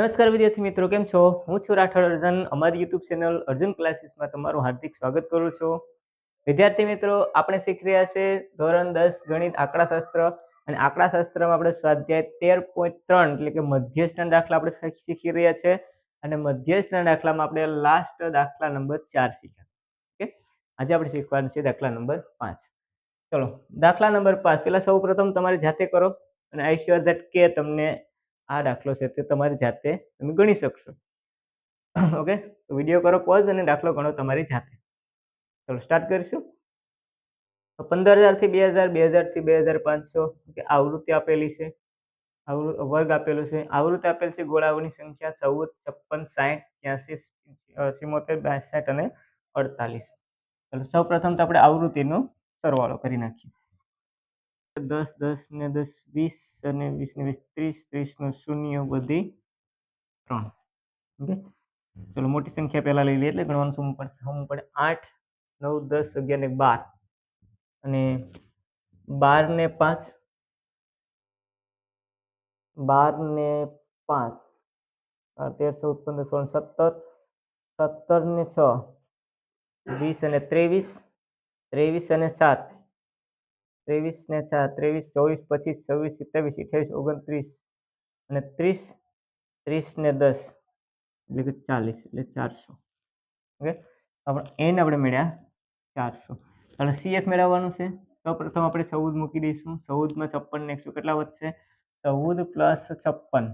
નમસ્કાર વિદ્યાર્થી મિત્રો, કેમ છો? હું છું રાઠોડ અર્જન. અમારી યુટ્યુબ ચેનલ અર્જુન ક્લાસીસમાં તમારું હાર્દિક સ્વાગત કરું છું. વિદ્યાર્થી મિત્રો, આપણે શીખી રહ્યા છે ધોરણ દસ ગણિત આંકડાશાસ્ત્ર. અને આંકડાશાસ્ત્રમાં આપણે સ્વાધ્યાય તેર પોઈન્ટ ત્રણ એટલે કે મધ્યસ્થના દાખલા આપણે શીખી રહ્યા છે. અને મધ્યસ્થના દાખલામાં આપણે લાસ્ટ દાખલા નંબર ચાર શીખ્યા. ઓકે? આજે આપણે શીખવાનું છે દાખલા નંબર પાંચ. ચલો, દાખલા નંબર પાંચ. પેલા સૌ પ્રથમ તમારે જાતે કરો. અને આઈ શ્યોર ધેટ કે તમને આ દાખલો છે તે તમારી જાતે તમે ગણી શકશો. ઓકે? વીડિયો કરો પોઝ અને દાખલો ગણો તમારી જાતે. ચલો સ્ટાર્ટ કરીશું. પંદર હજારથી બે હજાર બે હજારથી બે હજાર પાંચસો કે આવૃત્તિ આપેલી છે. આવૃ, વર્ગ આપેલો છે. આવૃત્તિ આપેલ છે ગોળાઓની સંખ્યા ચૌદ, છપ્પન સાઠ ત્યાંસી સિમોતેર, બાસઠ અને અડતાલીસ. ચલો સૌ પ્રથમ તો આપણે આવૃત્તિનો સરવાળો કરી નાખીએ. દસ દસ ને દસ વીસ અને વીસ ને વીસ ત્રીસ ત્રીસનું શૂન્ય બધી ત્રણ. ઓકે? ચલો મોટી સંખ્યા પહેલા લઈ લઈએ એટલે ગણવાનું શું પડશે? શું પડે આઠ નવ દસ અગિયાર ને બાર. અને બાર ને પાંચ? બાર ને પાંચ. તેર ચૌદ પંદર સોળ સત્તર. સત્તર ને છ. વીસ અને ત્રેવીસ. ત્રેવીસ અને સાત. ત્રેવીસ ને ત્રેવીસ, ચોવીસ, પચીસ, છવ્વીસ, સત્યાવીસ, અઠ્યાવીસ, ઓગણત્રીસ અને ત્રીસ ત્રીસ ને દસ. એટલે કે ચાલીસ, એટલે ચારસો. ઓકે? આપણે એન આપણે મેળ્યા ચારસો. અને સીએફ મેળવવાનું છે? તો પ્રથમ આપણે ચૌદ મૂકી દઈશું. ચૌદમાં છપ્પન ને એકસો કેટલા વધશે? ચૌદ પ્લસ છપ્પન.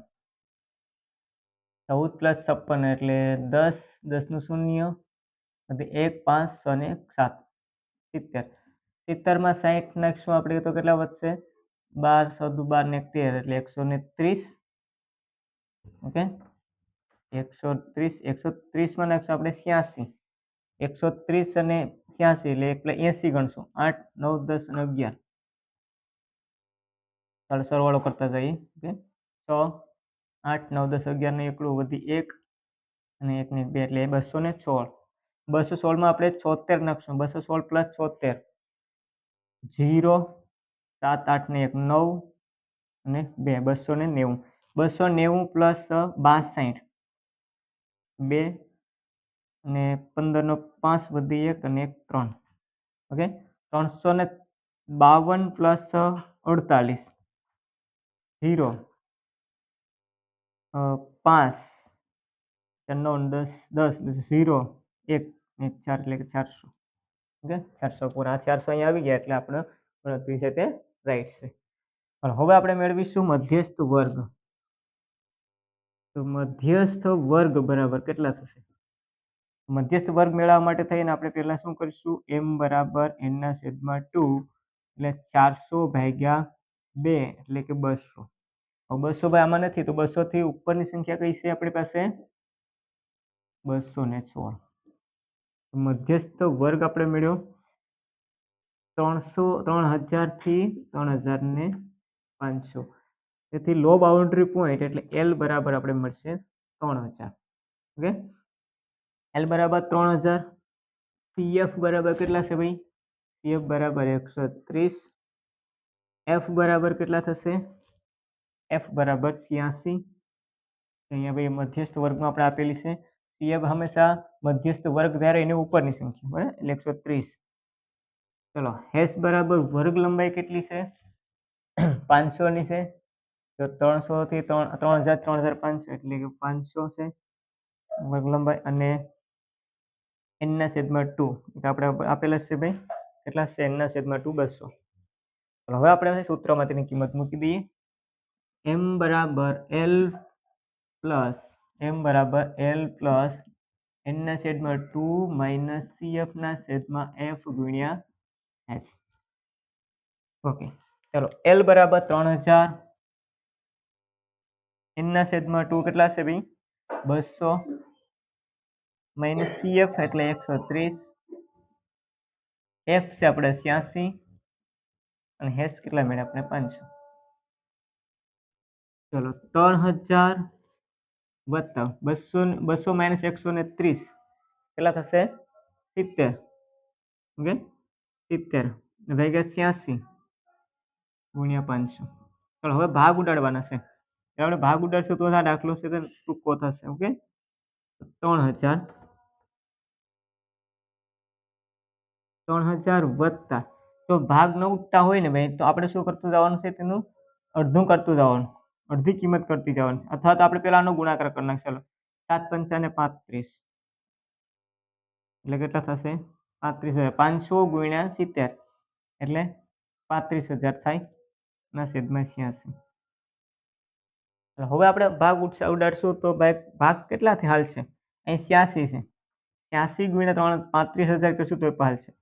ચૌદ પ્લસ છપ્પન એટલે દસ, દસનું શૂન્ય. એક, પાંચ અને સાત. સિત્તેર. સિત્તેરમાં સાહીઠ નાખશું આપણે તો કેટલા વધશે? બાર સદુ બાર ને તેર, એટલે એકસો ને ત્રીસ. ઓકે? એકસો ત્રીસ, એકસો ત્રીસમાં નાખશું આપણે છ્યાસી. એકસો ત્રીસ અને છ્યાસી, એટલે એટલે એસી ગણશું. આઠ, નવ, દસ અને અગિયાર. ચાલો, સરવાળો કરતા જઈએ. ઓકે? છ, આઠ, નવ, દસ, અગિયાર ને એકલું વધી એક અને એકની બે, એટલે બસો ને સોળ. બસો સોળમાં આપણે છોતેર નાખશું બસો સોળ પ્લસ છોતેર. જીરો સાત આઠ ને એક, નવ અને બે બસો ને નેવું. બસો નેવું પ્લસ બાસઠ. બે અને પંદરનો પાંચ વધી એક અને એક ત્રણ. ઓકે? ત્રણસો ને બાવન પ્લસ અડતાલીસ. ઝીરો. પાંચ. નવ દસ. દસ. ઝીરો. એક ને ચાર એટલે કે ચારસો. ઓકે? ચારસો પૂરા. ચારસો અહીંયા આવી ગયા એટલે આપણે ગણતરી છે તે રાઈટ છે. પણ હવે આપણે મેળવીશું મધ્યસ્થ વર્ગ. તો મધ્યસ્થ વર્ગ બરાબર કેટલા થશે? મધ્યસ્થ વર્ગ મેળવવા માટે થઈને આપણે પહેલા શું કરીશું? એમ બરાબર એનના છેદમાં ટુ એટલે ચારસો ભાગ્યા બે એટલે કે બસો. બસો ભાઈ આમાં નથી, તો બસો થી ઉપરની સંખ્યા કઈ છે આપણી પાસે? બસો ને સોળ. મધ્યસ્થ વર્ગ આપણે મેળવ્યો. ત્રણસો, ત્રણ હજારથી ત્રણ હજાર ને પાંચસો. તેથી લો બાઉન્ડ્રી પોઈન્ટ એટલે એલ બરાબર આપણે મળશે ત્રણ હજાર. ઓકે એલ બરાબર ત્રણ હજાર. પીએફ બરાબર કેટલા છે ભાઈ? પીએફ બરાબર એકસો ત્રીસ. એફ બરાબર કેટલા થશે? એફ બરાબર છ્યાસી. અહીંયા ભાઈ મધ્યસ્થ વર્ગમાં આપણે આપેલી છે. પીએફ હંમેશા મધ્યસ્થ વર્ગ જ્યારે એની ઉપરની સંખ્યા, બરાબર? એટલે એકસો ત્રીસ. ચલો હેસ બરાબર વર્ગ લંબાઈ કેટલી છે? પાંચસોની છે. તો ત્રણસોથી ત્રણ ત્રણ હજાર ત્રણ હજાર પાંચસો, એટલે કે પાંચસો છે વર્ગ લંબાઈ અને એનના છેદમાં ટુ. આપણે આપેલા છે ભાઈ. કેટલા છે? એનના છેદમાં ટુ બસો. ચલો, હવે આપણે સૂત્રમાં તેની કિંમત મૂકી દઈએ. એમ બરાબર એલ પ્લસ એમ બરાબર એલ પ્લસ એનના છેદમાં ટુ માઇનસ સીએફના છેદમાં એફ ગુણ્યા એસ ઓકે ચલો એલ બરાબર ત્રણ હજાર. એનના છેદમાં ટુ કેટલા છે ભાઈ? બસો. માઇનસ સીએફ એટલે એકસો ત્રીસ. એફ છે આપણે છ્યાસી. અને હેસ કેટલા મળ્યા આપણે પાંચસો? ચલો, ત્રણ હજાર. વત્તા બસો બસો માઇનસ એકસો ને ત્રીસ. કેટલા થશે? સિત્તેર. ઓકે? સિત્તેર. ભાગ્યા છ્યાસી. ગુણ્યા પાંચસો. ચાલો, હવે ભાગ ઉડાડવાના છે. આપણે ભાગ ઉડાડશું તો આ દાખલો છે તે ટૂંકો થશે, ઓકે? ત્રણ હજાર. ત્રણ હજાર વત્તા. તો ભાગ ન ઉઠતા હોય ને ભાઈ, તો આપણે શું કરતું જવાનું છે તેનું? અડધું કરતું જવાનું. અડધી કિંમત કરતી જવાની. અથવા તો આપણે પેલાનો ગુણાકાર કરી નાખ ચાલો. સાત પંચાને પાંત્રીસ. એટલે કેટલા થશે? પાંત્રીસ હજાર. પાંચસો ગુણ્યા સિત્તેર. એટલે પાંત્રીસ હજાર થાય ના છ્યાસી. હવે આપણે ભાગ ઉડાડશું તો ભાઈ ભાગ કેટલાથી હાલશે? અહીં છ્યાસી છે. છ્યાસી ગુણ્યા ત્રણ, પાંત્રીસ હજાર કરશું તો હાલશે.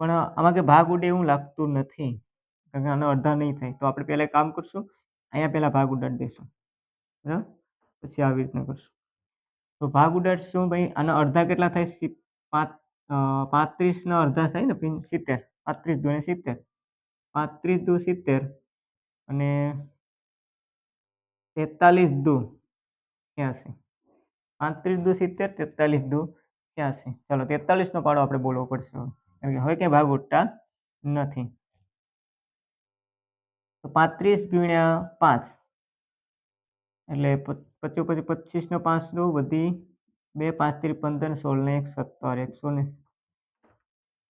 પણ આમાં કે ભાગ ઉડે એવું લાગતું નથી. કારણ કે આનો અડધા નહીં થાય. તો આપણે પહેલાં કામ કરશું. અહીંયા પહેલાં ભાગ ઉડાડી દઈશું. બરાબર? પછી આવી રીતના કરશું. તો ભાગ ઉડાડશું ભાઈ, આના અડધા કેટલા થાય? પાંત્રીસના અડધા થાય ને પિન સિત્તેર. પાંત્રીસ દુને સિત્તેર. પાંત્રીસ દુ સિત્તેર અને તેતાલીસ દુ છ્યાસી. પાંત્રીસ દુ સિત્તેર, તેતાલીસ દુ છ્યાસી. ચાલો, તેતાલીસનો પાડો આપણે બોલવો પડશે હવે. ક્યાંય ભાગ ઉઠતા નથી. તો પાંત્રીસ ગુણ્યા પાંચ. એટલે પચો પછી પચીસનો પાંચ વધી બે, પાંચ ત્રી પંદર સોળ ને એક, સત્તર, એકસો ને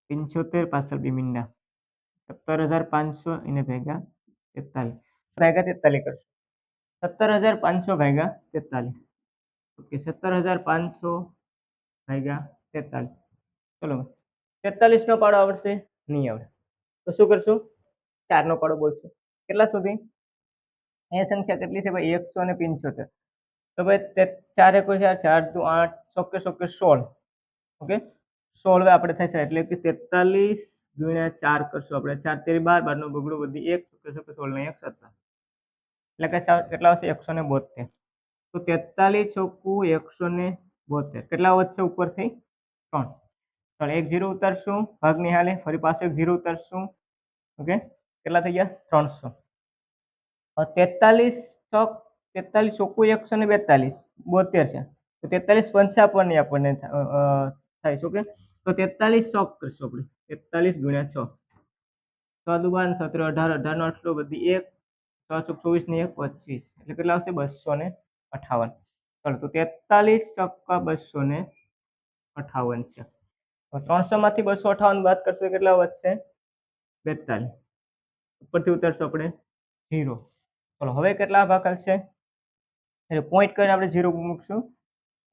પંચોતેર, પાછળ બી મીંડા. સત્તર હજાર પાંચસો એને ભેગા તેતાલીસ. ભેગા તેતાલીસ કરશું. સત્તર હજાર પાંચસો ભેગા તેતાલીસ. ઓકે, સત્તર હજાર પાંચસો ભેગા તેતાલીસ. ચલો તેતાલીસનો પાડો આવડશે, નહીં આવડે. તો શું કરશું? ચારનો પાડો બોલશું. કેટલા સુધી? એ સંખ્યા કેટલી છે ભાઈ? એકસો ને પંચોતેર. તો ભાઈ તે ચાર એકો ચાર ચાર દુ આઠ, ચોકે ચોકે સોળ. ઓકે? સોળ આપણે થશે એટલે કે તેતાલીસ ગુણ્યા ચાર કરશું આપણે. ચાર તેરી બાર, બારનો બગડો બધી એક, ચોકે ચોકે સોળ ને એક સત્તર. એટલે કે સા- કેટલા આવશે? એકસો ને બોતેર તો તેતાલીસ ચોખ્ખું એકસો ને બોતેર કેટલા વધશે ઉપરથી? ત્રણ. ચાલો, એક જીરો ઉતારશું, ભાગની હાલે, ફરી પાછું એક જીરો ઉતારશું. ઓકે? કેટલા થઈ ગયા? ત્રણસો. તેતાલીસ ચોક, તેતાલીસ ચોખ્ખું એકસો ને બેતાલીસ, બોતેર છે. તો તેતાલીસ પંચાવન આપણને થાય છે, ઓકે? તો તેતાલીસ ચોક કરશું આપણે. તેતાલીસ ગુણ્યા છ. છ દુબાર સત્તર, અઢાર અઢારનો આટલો બધી એક છ ચોક ચોવીસ ને એક, પચીસ. એટલે કેટલા આવશે? બસો ને અઠાવન. ચાલો, તો તેતાલીસ ચોક્કા બસો ને અઠાવન છે. ત્રણસો માંથી બસો અઠાવન બાદ કરશો કેટલા વધશે? બેતાલીસ. ઉપરથી ઉતારશું આપણે ઝીરો ચલો, હવે કેટલા ભાગલ છે? એટલે પોઈન્ટ કરીને આપણે ઝીરો મૂકશું.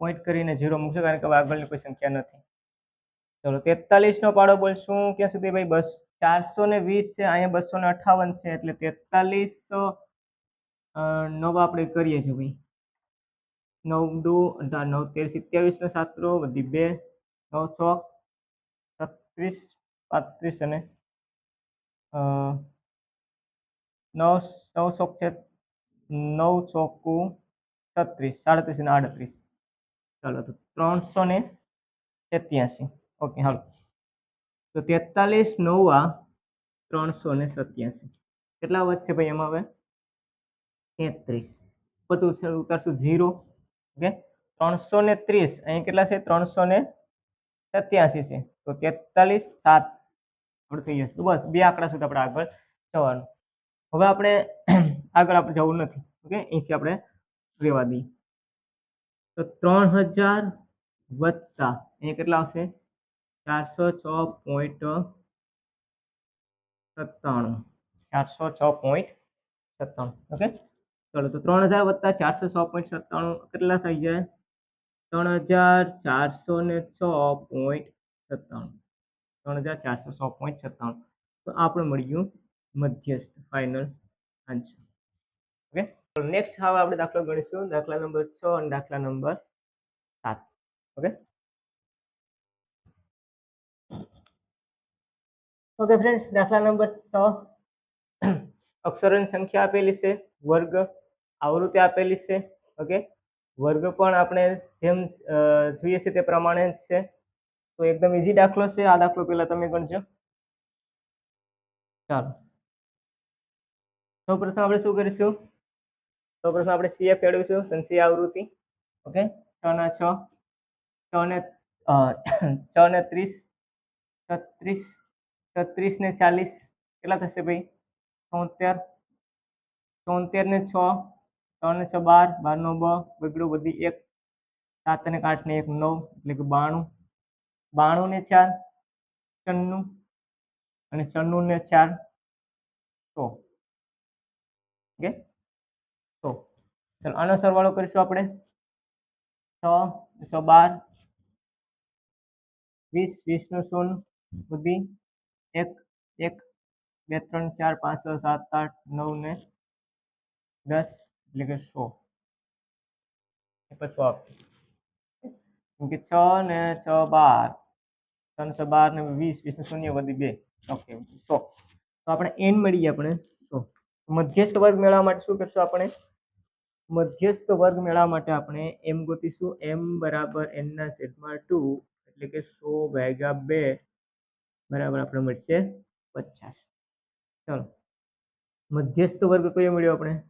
પોઈન્ટ કરીને ઝીરો મૂકશું કારણ કે આગળની કોઈ સંખ્યા નથી. ચલો, તેતાલીસનો પાડો બોલશું ક્યાં સુધી ભાઈ? બસ ચારસો ને વીસ છે, અહીંયા બસો ને અઠાવન છે, એટલે તેતાલીસ નવ આપણે કરીએ છીએ ભાઈ. નવ દો, અઢાર, નવ, તેર સિત્યાવીસનો સાતરો બધી બે, નવ, છ, છત્રીસ, પાંત્રીસ અને નવ નવ ચોક છે નવ ચોકું છત્રીસ સાડત્રીસ અને આડત્રીસ ચાલો તો ત્રણસો ને સત્યાસી ઓકે હાલો તો તેતાલીસ નવા ત્રણસો ને સત્યાસી કેટલા વધશે ભાઈ એમાં હવે તેત્રીસ બધું છે ઉતારશું ઝીરો ઓકે ત્રણસો ને ત્રીસ અહીં કેટલા છે ત્રણસો ને સત્યાસી છે તો તેતાલીસ સાત આપણે થઈ જશે તો બસ બે આંકડા સુધી આપણે આગળ જવાનું હવે આપણે આગળ આપણે જવું નથી, ઓકે? અહીંથી આપણે રહેવા દઈએ. તો ત્રણ હજાર વત્તા, અહીંયા કેટલા આવશે? ચારસો છ પોઈન્ટ સત્તાણું. ચારસો છ પોઈન્ટ સત્તાણું, ઓકે? ચલો, તો ત્રણ હજાર વત્તા ચારસો છ પોઈન્ટ સત્તાણું કેટલા થઈ જાય? ત્રણ હજાર ચારસો ને છ પોઈન્ટ સત્તાણું. ત્રણ હજાર ચારસો છ પોઈન્ટ સત્તાણું. તો આપણે મળ્યું મધ્યસ્થ ફાઇનલ આન્સર ઓકે નેક્સ્ટ હવે આપણે દાખલો ગણીશું દાખલા નંબર છ અને દાખલા નંબર સાત ઓકે ઓકે ફ્રેન્ડ્સ દાખલા નંબર છ અક્ષરોની સંખ્યા આપેલી છે વર્ગ આવૃત્તિ આપેલી છે ઓકે વર્ગ પણ આપણે જેમ અ, જોઈએ છે તે પ્રમાણે જ છે. તો એકદમ ઇઝી દાખલો છે. આ દાખલો પહેલા તમે ગણજો. ચાલો. સૌપ્રથમ આપણે શું કરીશું? સૌપ્રથમ આપણે સીએફ મેળવીશું સંશય આવૃત્તિ. ઓકે છ ના છ. છ ને છ ને ત્રીસ, છત્રીસ છત્રીસ ને ચાલીસ. કેટલા થશે ભાઈ? તોતેર તોતેર ને છ ત્રણ ને છ બાર બાર નો બ બધી એક. સાત અને આઠ ને એક નવ, એટલે કે બાણું. બાણું ને ચાર ચન્નું અને ચન્નું ને ચાર, સો. ઓકે સો ચાલો આનો સરવાળો કરીશું આપણે. છ છ બાર, વીસ વીસનું શૂન્ય, બધી, એક એક, બે, ત્રણ, ચાર, પાંચ, છ, સાત, આઠ, નવ ને દસ, એટલે કે સો. એ પછી આપશે. કેમ કે છ ને છ બાર, છ ને છ બાર ને વીસ વીસ ને શૂન્ય વધી બે. Okay so. તો આપણે એન મળીએ આપણે. સો મધ્યસ્થ વર્ગ મેળવવા માટે શું કરશું આપણે? મધ્યસ્થ વર્ગ મેળવવા માટે આપણે એમ ગોતીશું. એમ બરાબર એન ના છેદમાં ટુ એટલે કે સો ભાગ્યા બે બરાબર આપણે મળશે પચાસ. ચલો. મધ્યસ્થ વર્ગ કયો મળ્યો આપણે?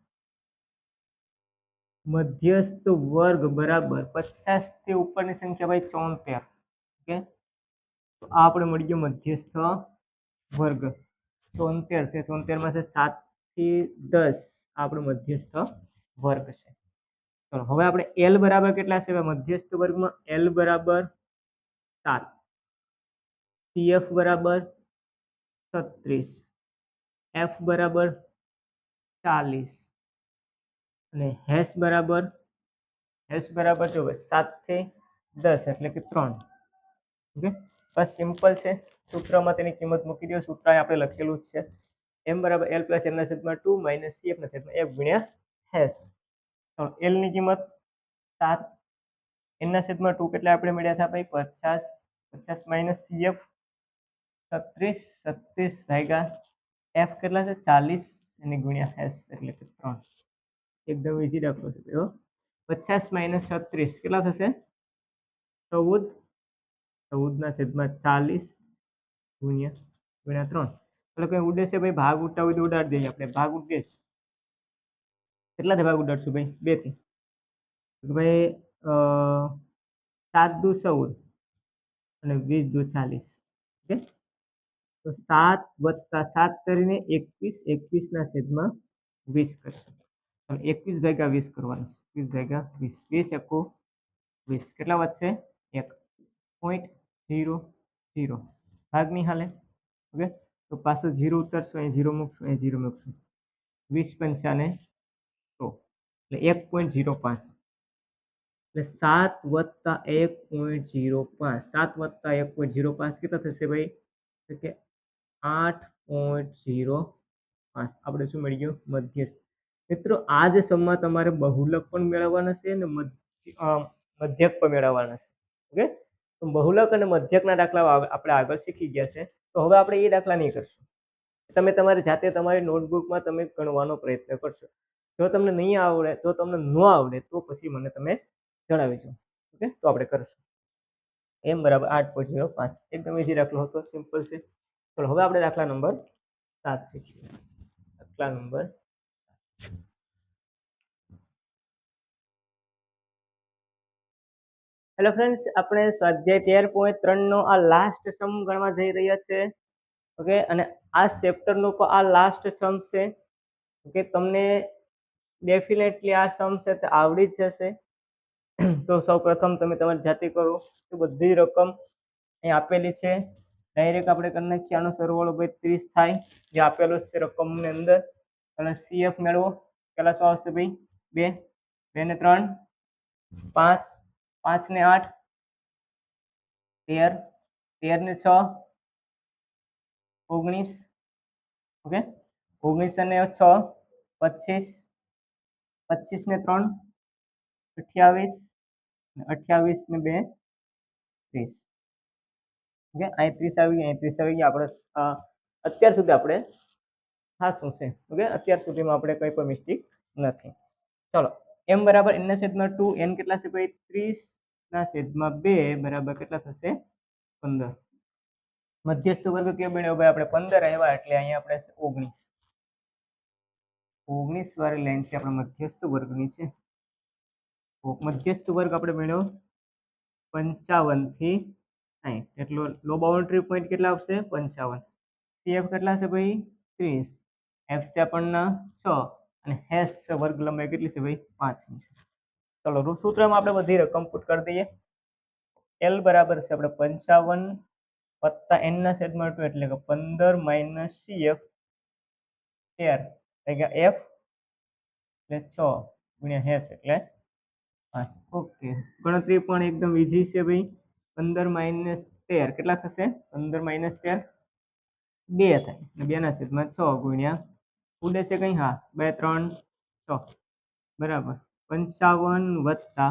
મધ્યસ્થ વર્ગ બરાબર પચાસથી ઉપરની સંખ્યા ભાઈ ચોતેર. ઓકે? તો આ આપણે મળી ગયો મધ્યસ્થ વર્ગ. ચોતેર છે. ચોતેરમાં છે સાત થી દસ આપણું મધ્યસ્થ વર્ગ છે. ચલો, હવે આપણે એલ બરાબર કેટલા છે? મધ્યસ્થ વર્ગમાં એલ બરાબર સાત. સીએફ બરાબર છત્રીસ. એફ બરાબર ચાલીસ. અને હેશ બરાબર હેશ બરાબર જો સાતથી દસ એટલે કે ત્રણ. ઓકે? બસ સિમ્પલ છે. સૂત્રમાં તેની કિંમત મૂકી દો. સૂત્ર આપણે લખેલું જ છે. એમ બરાબર એલ પ્લસ એમના છેદમાં ટુ માઇનસ સી એફના છેદમાં એફ ગુણ્યા હેશ તો એલની કિંમત સાત એમના છેદમાં ટુ કેટલા આપણે મળ્યા હતા ભાઈ? પચાસ પચાસ માઇનસ સી એફ છત્રીસ છત્રીસ ભાગ્યા એફ કેટલા છે? ચાલીસ અને ગુણ્યા હેશ એટલે કે ત્રણ. એકદમ ઈઝી દાખલો છે એવો પચાસ માઇનસ છત્રીસ કેટલા થશે? ચૌદ. ચૌદના છેદમાં ચાલીસ ગુણ્યા ગુણ્યા ત્રણ. એટલે કંઈ ઉડે છે ભાઈ, ભાગ ઉડતા હોય તો ઉડાડી દઈએ આપણે. ભાગ ઉડે છે. કેટલા ભાગ ઉડાડશું ભાઈ? બેથી ભાઈ સાત દુ ચૌદ અને વીસ દુ ચાલીસ. ઓકે? તો સાત વત્તા સાત કરીને એકવીસ એકવીસના છેદમાં વીસ કરશું. એકવીસ ભાગ્યા વીસ કરવાનું છે. વીસ ભાગ્યા વીસ. વીસ એકુ વીસ. કેટલા વધશે એક. પોઈન્ટ ઝીરો ઝીરો ભાગની હાલે. ઓકે? તો પાછું ઝીરો ઉતરશું, અહીં ઝીરો મૂકશું, અહીં ઝીરો મૂકશું. વીસ પંચાને સો, એટલે એક પોઈન્ટ ઝીરો પાંચ. એટલે સાત વત્તા એક પોઈન્ટ ઝીરો પાંચ. સાત વત્તા એક પોઈન્ટ ઝીરો પાંચ કેટલા થશે ભાઈ? તો કે આઠ પોઈન્ટ ઝીરો પાંચ. આપણે શું મળી ગયું મધ્યસ્થ. મિત્રો, આ જ સમમાં તમારે બહુલક પણ મેળવવાના છે અને મધ્ય મધ્યક પણ મેળવવાના છે. ઓકે? તો બહુલક અને મધ્યકના દાખલા આપણે આગળ શીખી ગયા છે. તો હવે આપણે એ દાખલા નહીં કરશું. તમે તમારી જાતે તમારી નોટબુકમાં તમે ગણવાનો પ્રયત્ન કરશો. જો તમને નહીં આવડે, જો તમને ન આવડે, તો પછી મને તમે જણાવીજો. ઓકે? તો આપણે કરશું. એમ બરાબર આઠ પોઈન્ટ ઝીરો પાંચ. એકદમ ઇઝી દાખલો હતો સિમ્પલ છે. ચલો, હવે આપણે દાખલા નંબર સાત શીખીએ. દાખલા નંબર હેલો ફ્રેન્ડ્સ આપણે સ્વાધ્યાય તેર પોઈન્ટ ત્રણનો આ લાસ્ટ સમ ગણવા જઈ રહ્યા છે. ઓકે અને આ ચેપ્ટરનો પણ આ લાસ્ટ સમ છે. ઓકે તમને ડેફિનેટલી આ સમ છે તે આવડી જ જશે. તો સૌ પ્રથમ તમે તમારી જાતે કરો. તો બધી રકમ અહીં આપેલી છે. ડાયરેક્ટ આપણે કરી નાખીએ. આનો સરવાળો ભાઈ ત્રીસ થાય. જે આપેલો છે રકમની અંદર. અને સીએફ મેળવો. પેલા શું આવશે ભાઈ? બે. બે ને ત્રણ. પાંચ. પાંચ ને આઠ તેર તેર ને છ ઓગણીસ ઓકે ઓગણીસ અને છ પચીસ પચીસ ને ત્રણ અઠ્યાવીસ અને અઠ્યાવીસ ને બે ત્રીસ ઓકે અહીં ત્રીસ આવી ગયા અહીં ત્રીસ આવી ગયા આપણે અ, અત્યાર સુધી આપણે ખાસું છે ઓકે? અત્યાર સુધીમાં આપણે કંઈ પણ મિસ્ટેક નથી. ચલો એમ બરાબર એનના છેદમાં ટુ એન કેટલા છે ભાઈ? ત્રીસ ના છેદમાં બે બરાબર કેટલા થશે? પંદર. મધ્યસ્થ વર્ગ કયો બન્યો? ભાઈ, આપણે પંદર આવ્યા એટલે અહીંયા આપણે ઓગણીસ. ઓગણીસ વાળી લાઈન છે આપણે મધ્યસ્થ વર્ગની છે. મધ્યસ્થ વર્ગ આપણે મેળવ્યો પંચાવનથી સાઠ એટલો લો બાઉન્ડ્રી પોઈન્ટ કેટલા આવશે? પંચાવન. સીએફ કેટલા છે ભાઈ? ત્રીસ. એફ છે આપણને છ. અને હેસ વર્ગ લંબાઈ કેટલી છે ભાઈ? પાંચની છે. ચલો રૂ- સૂત્રમાં આપણે બધી રકમ પુટ કરી દઈએ એલ બરાબર છે આપણે પંચાવન વત્તા એન ના છેદમાં ટુ એટલે કે પંદર માઇનસ સીએફ તેર એટલે એફ એટલે છ ગુણ્યા હેસ એટલે પાંચ ઓકે ગણતરી પણ એકદમ ઈઝી છે ભાઈ પંદર માઇનસ તેર કેટલા થશે પંદર માઇનસ તેર બે થાય અને બે ના છેદમાં છ ગુણ્યા ઉડે છે કઈ હા બે ત્રણ છ બરાબર પંચાવન વત્તા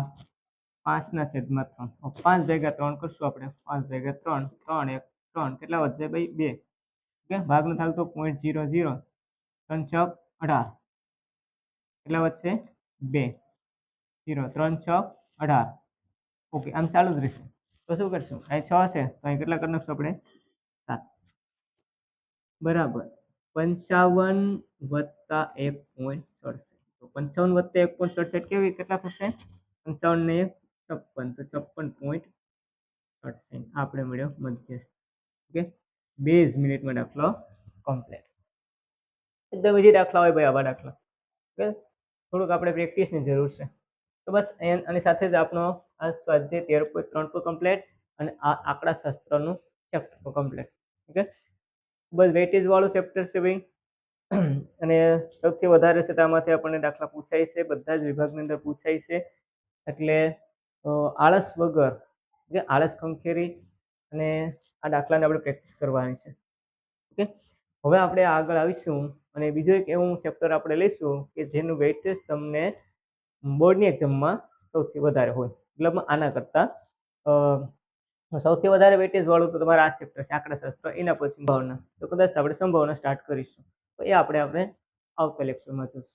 પાંચના છેદમાં ત્રણ. પાંચ ભેગા ત્રણ કરશું આપણે. પાંચ ભેગા ત્રણ ત્રણ એક, ત્રણ. કેટલા વધશે ભાઈ? બે. ઓકે? ભાગનો થાય તો પોઈન્ટ જીરો જીરો ત્રણ છ અઢાર. કેટલા વધશે? બે. જીરો ત્રણ છ અઢાર. ઓકે, આમ ચાલુ જ રહેશે. તો શું કરશું? અહીં છ છે તો અહીં કેટલા કરી નાખશું આપણે? સાત. બરાબર. પંચાવન વત્તા એક પોઈન્ટ સડસઠ પંચાવન વત્તા એક પોઈન્ટ સડસઠ કેવી કેટલા થશે? પંચાવન ને એક, છપ્પન. તો છપ્પન પોઈન્ટ સડસઠ. આપણે મળ્યો મધ્યસ્થ. ઓકે? બેઝ મિનિટમાં દાખલો કમ્પ્લીટ એકદમ ઈઝી દાખલા હોય ભાઈ આવા દાખલા. ઓકે? થોડુંક આપણે પ્રેક્ટિસની જરૂર છે. તો બસ આની સાથે જ આપણો આ સ્વાધ્યાય તેર પોઈન્ટ ત્રણ તો કમ્પ્લીટ અને આ આંકડા શાસ્ત્રનું ચેપ્ટર કમ્પ્લીટ ઓકે? ખૂબ જ વેટેજવાળું ચેપ્ટર છે ભાઈ. અને સૌથી વધારે છે તેમાંથી આપણને દાખલા પૂછાય છે, બધા જ વિભાગની અંદર પૂછાય છે. એટલે આળસ વગર, જે આળસ ખંખેરી અને આ દાખલાને આપણે પ્રેક્ટિસ કરવાની છે. ઓકે? હવે આપણે આગળ આવીશું અને બીજું એક એવું ચેપ્ટર આપણે લઈશું કે જેનું વેઇટેજ તમને બોર્ડની એક્ઝામમાં સૌથી વધારે હોય. મતલબ આના કરતાં સૌથી વધારે વેટેજ વાળું તો તમારે આ ચેપ્ટર છે, આંકડાશાસ્ત્ર, એના પછી સંભાવના. તો કદાચ આપણે સંભાવના સ્ટાર્ટ કરીશું. એ આપણે આપણે આવતા લેક્ચરમાં જોઈશું